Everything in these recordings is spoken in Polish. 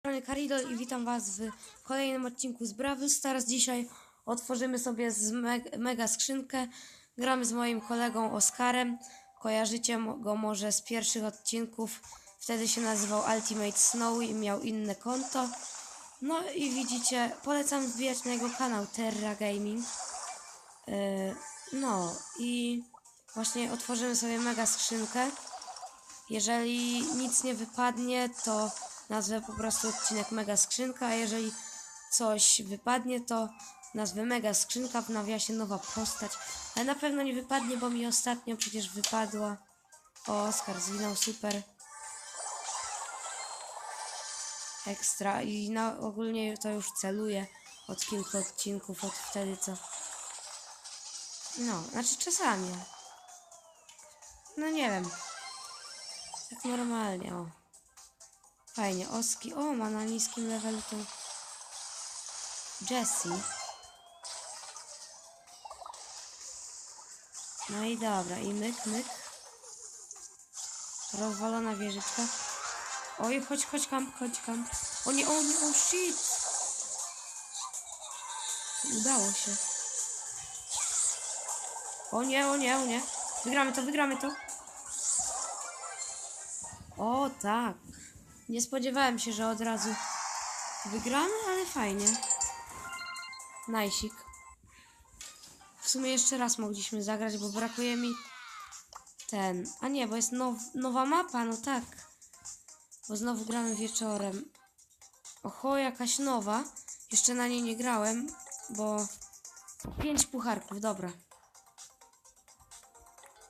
strony Karidol i witam Was w kolejnym odcinku z Brawl Stars. Dzisiaj otworzymy sobie z me mega skrzynkę. Gramy z moim kolegą Oskarem. Kojarzycie go może z pierwszych odcinków. Wtedy się nazywał Ultimate Snowy i miał inne konto. No i widzicie, polecam wbijać na jego kanał Terra Gaming. Yy, no i właśnie otworzymy sobie mega skrzynkę. Jeżeli nic nie wypadnie, to nazwę po prostu odcinek Mega Skrzynka, a jeżeli coś wypadnie, to nazwę Mega Skrzynka, w nawiasie nowa postać. Ale na pewno nie wypadnie, bo mi ostatnio przecież wypadła. O, Oskar zwinął super. Ekstra i na, ogólnie to już celuję od kilku odcinków, od wtedy co. No, znaczy czasami. No nie wiem. Tak normalnie, o. Fajnie, Oski. O, ma na niskim levelu tą Jessie. No i dobra, i myk, myk. Rozwalona wieżyczka. Oj, chodź, chodź kamp, chodź kamp. O nie, o nie, o shit! Udało się. O nie, o nie, o nie. Wygramy to, wygramy to. O tak. Nie spodziewałem się, że od razu wygramy, ale fajnie. Najsik. W sumie jeszcze raz mogliśmy zagrać, bo brakuje mi ten. A nie, bo jest now, nowa mapa, no tak. Bo znowu gramy wieczorem. Oho, jakaś nowa. Jeszcze na niej nie grałem, bo pięć pucharków, dobra.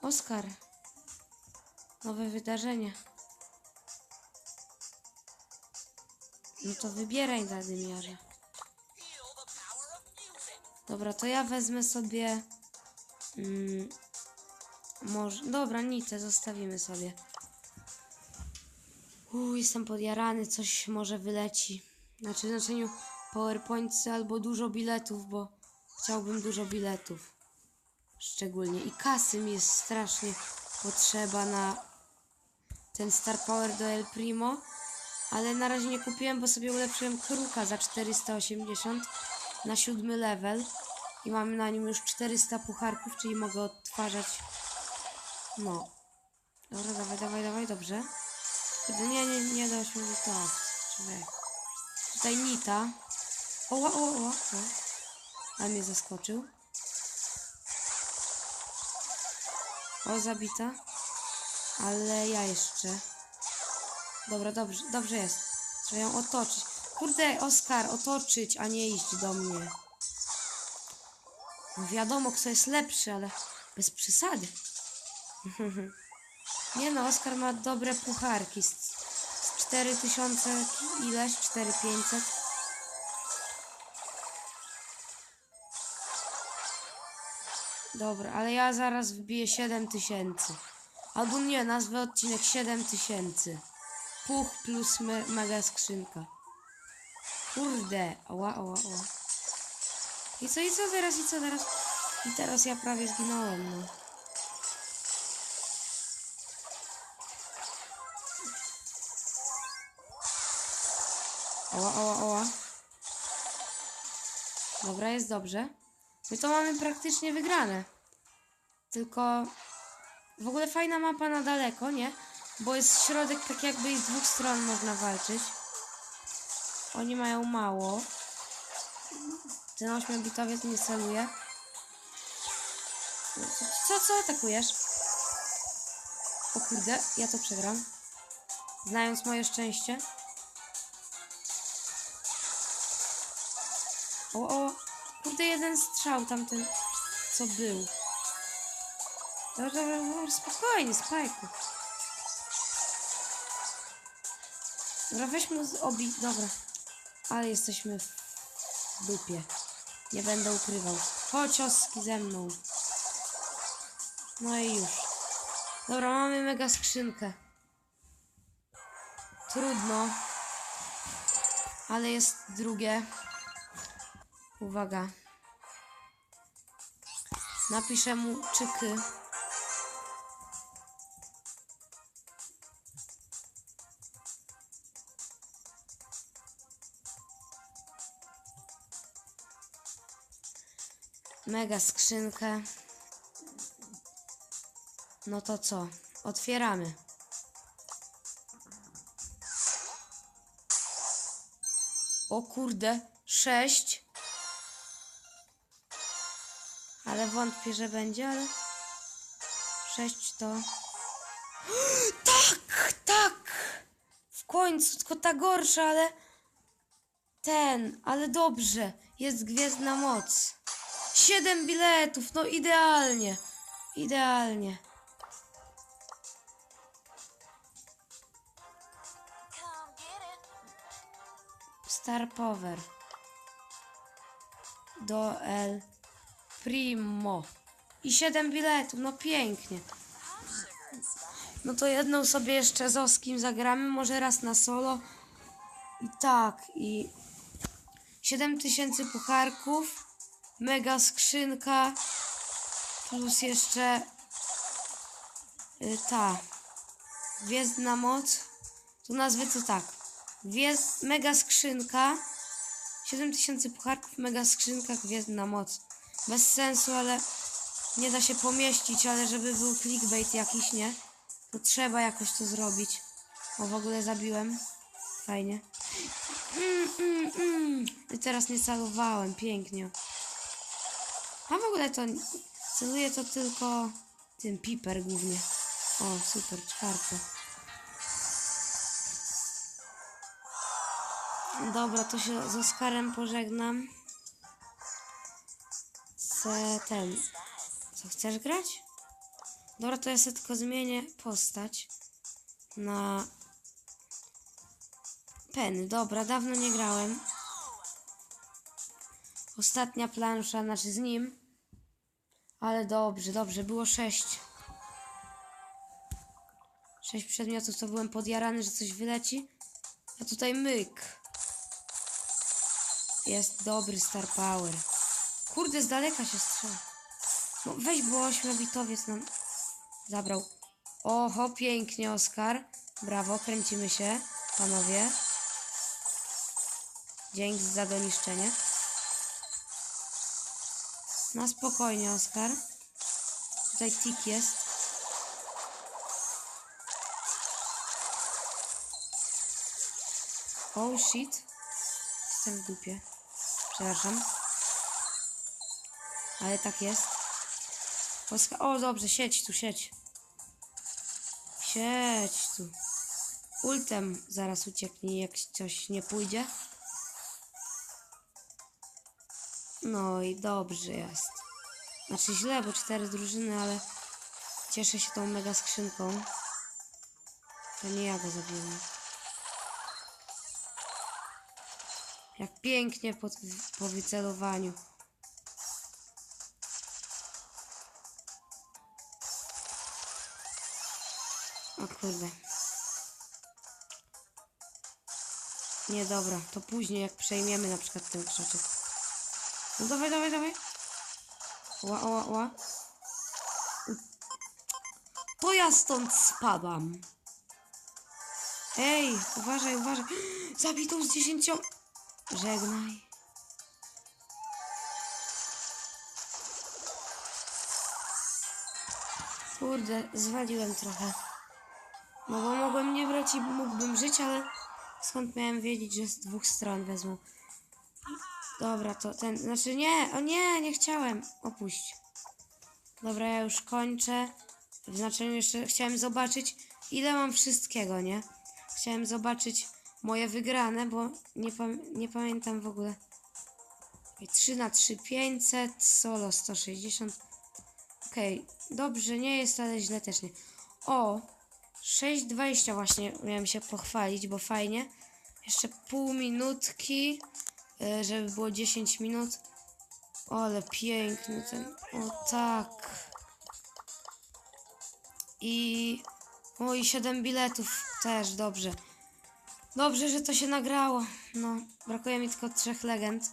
Oskar. Nowe wydarzenie. No to wybieraj zadymiarze. Dobra, to ja wezmę sobie. Mm, może. Dobra, nitę zostawimy sobie. Uuu, jestem podjarany, coś może wyleci. Znaczy w znaczeniu PowerPointsy albo dużo biletów, bo chciałbym dużo biletów. Szczególnie. I kasy mi jest strasznie potrzeba na ten Star Power do El Primo. Ale na razie nie kupiłem, bo sobie ulepszyłem kruka za 480 na siódmy level. I mamy na nim już 400 pucharków, czyli mogę odtwarzać. No. Dobra, dawaj, dawaj, dawaj, dobrze. Kurde, nie, nie, nie da się to. Tutaj Nita. Oła, oła, oła. oła. Ale mnie zaskoczył. O, zabita. Ale ja jeszcze. Dobra, dobrze, dobrze jest. Trzeba ją otoczyć. Kurde, Oskar, otoczyć, a nie iść do mnie. No wiadomo, kto jest lepszy, ale bez przesady. nie no, Oskar ma dobre pucharki. Z, z 4000 ileś, 4500. Dobra, ale ja zaraz wbiję 7000. Albo nie, nazwę odcinek 7000. Puch plus me mega skrzynka. Kurde, ała, ała, ała. I co, i co teraz, i co teraz? I teraz ja prawie zginąłem, no. Ała, ała, ała. Dobra, jest dobrze. My to mamy praktycznie wygrane. Tylko w ogóle fajna mapa na daleko, nie? Bo jest środek tak jakby i z dwóch stron można walczyć. Oni mają mało. Ten ośmiobitowiec nie celuje. Co, co atakujesz? O kurde, ja to przegram. Znając moje szczęście. O, o, kurde, jeden strzał tamten, co był. Dobra, dobra, dobra, spokojnie, spajku. Dobra, weź mu z obi... Dobra. Ale jesteśmy w dupie. Nie będę ukrywał. Chodź oski ze mną. No i już. Dobra, mamy mega skrzynkę. Trudno. Ale jest drugie. Uwaga. Napiszę mu czyky. Mega skrzynkę. No to co? Otwieramy. O kurde, sześć. Ale wątpię, że będzie, ale sześć to... Tak, tak! W końcu, tylko ta gorsza, ale... Ten, ale dobrze. Jest gwiezdna moc. Siedem biletów, no idealnie. Idealnie. Star Power. Do El Primo. I siedem biletów, no pięknie. No to jedną sobie jeszcze z Oskim zagramy, może raz na solo. I tak, i 7000 pucharków, mega skrzynka, plus jeszcze y, ta gwiezdna moc. Tu nazwy to tak. Gwiezd, mega skrzynka, 7000 pucharków, mega skrzynka, gwiezdna moc. Bez sensu, ale nie da się pomieścić, ale żeby był clickbait jakiś, nie? To trzeba jakoś to zrobić. O, w ogóle zabiłem. Fajnie. Mm, mm, mm. I teraz nie celowałem, pięknie. A w ogóle to celuję to tylko tym piper głównie. O, super, czwarte. Dobra, to się z Oskarem pożegnam. Se ten. Co chcesz grać? Dobra, to ja sobie tylko zmienię postać na Penny. Dobra, dawno nie grałem. Ostatnia plansza, znaczy z nim. Ale dobrze, dobrze, było sześć. Sześć przedmiotów, to byłem podjarany, że coś wyleci. A tutaj myk. Jest dobry Star Power. Kurde, z daleka się strzela. No weź, bo ośmiobitowiec nam zabrał. Oho, pięknie, Oskar. Brawo, kręcimy się, panowie. Dzięki za doniszczenie. Na spokojnie, Oskar. Tutaj tik jest. Oh shit. Jestem w dupie. Przepraszam. Ale tak jest. Oska o, dobrze, siedź tu, siedź. Siedź tu. Ultem zaraz ucieknie, jak coś nie pójdzie. No i dobrze jest. Znaczy źle, bo cztery drużyny, ale cieszę się tą mega skrzynką. To nie ja go zabiłem. Jak pięknie po, po wycelowaniu. O kurde. Nie, dobra, to później jak przejmiemy na przykład ten krzaczek. No dawaj, dawaj, dawaj. Ła, ła, ła. To ja stąd spadam. Ej, uważaj, uważaj. Zabitą z dziesięcią... Żegnaj. Kurde, zwaliłem trochę. No bo mogłem nie brać i mógłbym żyć, ale skąd miałem wiedzieć, że z dwóch stron wezmą. Dobra, to ten, znaczy nie, o nie, nie chciałem. Opuść. Dobra, ja już kończę. W znaczeniu jeszcze chciałem zobaczyć, ile mam wszystkiego, nie? Chciałem zobaczyć moje wygrane, bo nie, pam nie pamiętam w ogóle. Okej, 3 na 3, 500, solo 160. Okej, dobrze, nie jest, ale źle też nie. O, 6,20 właśnie miałem się pochwalić, bo fajnie. Jeszcze pół minutki, żeby było 10 minut. O, ale piękny ten. O tak. I. O, i 7 biletów też, dobrze. Dobrze, że to się nagrało. No, brakuje mi tylko trzech legend.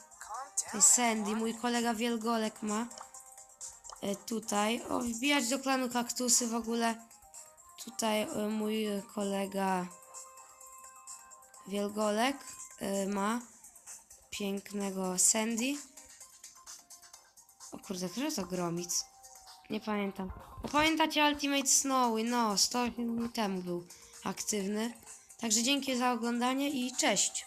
Sandy, mój kolega Wielgolek ma. E, tutaj. O, wbijać do klanu kaktusy w ogóle. Tutaj e, mój kolega Wielgolek e, ma pięknego Sandy. O kurde, który to Gromic? Nie pamiętam. Bo pamiętacie Ultimate Snowy? No, 100 dni temu był aktywny. Także dzięki za oglądanie i cześć.